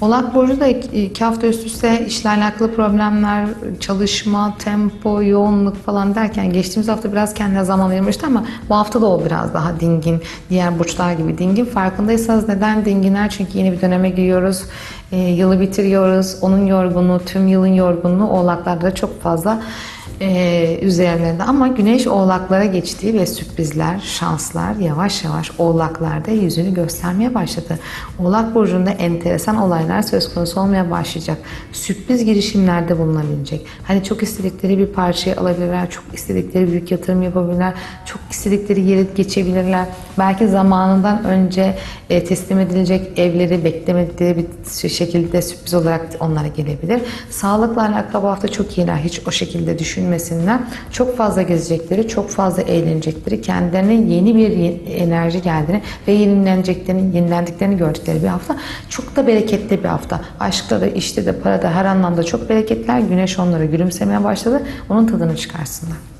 Oğlak Burcu da iki, hafta üst üste işle alakalı problemler, çalışma, tempo, yoğunluk falan derken geçtiğimiz hafta biraz kendine zaman ayırmıştı ama bu hafta da o biraz daha dingin. Diğer burçlar gibi dingin. Farkındaysanız neden dinginler? Çünkü yeni bir döneme giriyoruz. E, yılı bitiriyoruz. Onun yorgunluğu, tüm yılın yorgunluğu oğlaklarda da çok fazla e, üzerlerinde ama güneş oğlaklara geçtiği ve sürprizler, şanslar yavaş yavaş oğlaklarda yüzünü göstermeye başladı. Oğlak burcunda enteresan olaylar söz konusu olmaya başlayacak. Sürpriz girişimlerde bulunabilecek. Hani çok istedikleri bir parçayı alabilirler, çok istedikleri büyük yatırım yapabilirler, çok istedikleri yeri geçebilirler. Belki zamanından önce e, teslim edilecek evleri beklemedikleri bir şekilde sürpriz olarak onlara gelebilir. Sağlıkla alakalı bu hafta çok iyiler. Hiç o şekilde düşünmesinler. Çok fazla gezecekleri, çok fazla eğlenecekleri, kendilerine yeni bir enerji geldiğini ve yenileneceklerini, yenilendiklerini gördükleri bir hafta. Çok da bereketli bir hafta. Aşkta da, işte de, parada, her anlamda çok bereketler. Güneş onlara gülümsemeye başladı. Onun tadını çıkarsınlar.